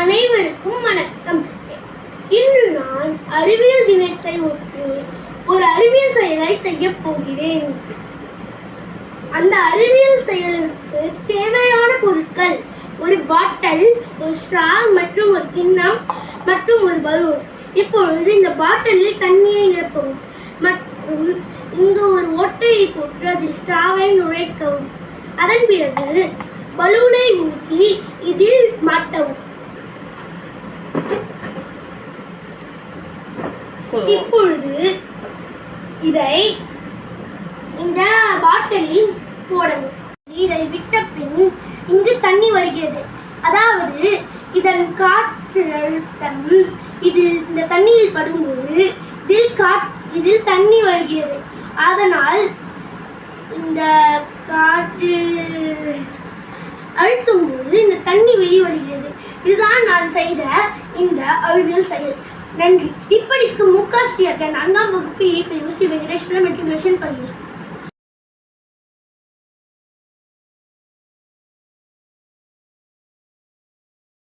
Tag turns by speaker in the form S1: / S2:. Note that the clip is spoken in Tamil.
S1: அனைவருக்கும் வணக்கம். இன்று நான் அறிவியல் தினத்தை ஒட்டி ஒரு அறிவியல் செயலை செய்ய போகிறேன். அந்த அறிவியல் செயலுக்கு தேவையான பொருட்கள் ஒரு பாட்டில் ஒரு ஸ்ட்ரா மற்றும் ஒரு கிண்ணம் மற்றும் ஒரு பலூன் இப்பொழுது இந்த பாட்டிலில் தண்ணியை நிரப்பவும் மற்றும் இங்கு ஒரு ஓட்டையை போட்டு அதில் ஸ்ட்ராவை நுழைக்கவும். அதன் பிறகு பலூனை ஊற்றி இதில் மாட்டவும். இப்பொழுது இதை இந்த பாட்டிலில் போடவும். இதை விட்ட பின் இங்கு தண்ணி வருகிறது. அதாவது இதன் காற்று அழுத்தம் இதில் இந்த தண்ணியில் படும்போது இதில் காட் இதில் தண்ணி வருகிறது. அதனால் இந்த காற்று அழுத்தும் போது இந்த தண்ணி வெளிவருகிறது. இதுதான் நான் செய்த இந்த அறிவியல் செயல். நன்றி. இப்படிக்கு முக ஸ்ரீ நான்காம் வகுப்பு இ பிரிவு ஸ்ரீ வெங்கடேஸ்வர மெட்ரிகுலேஷன் பள்ளி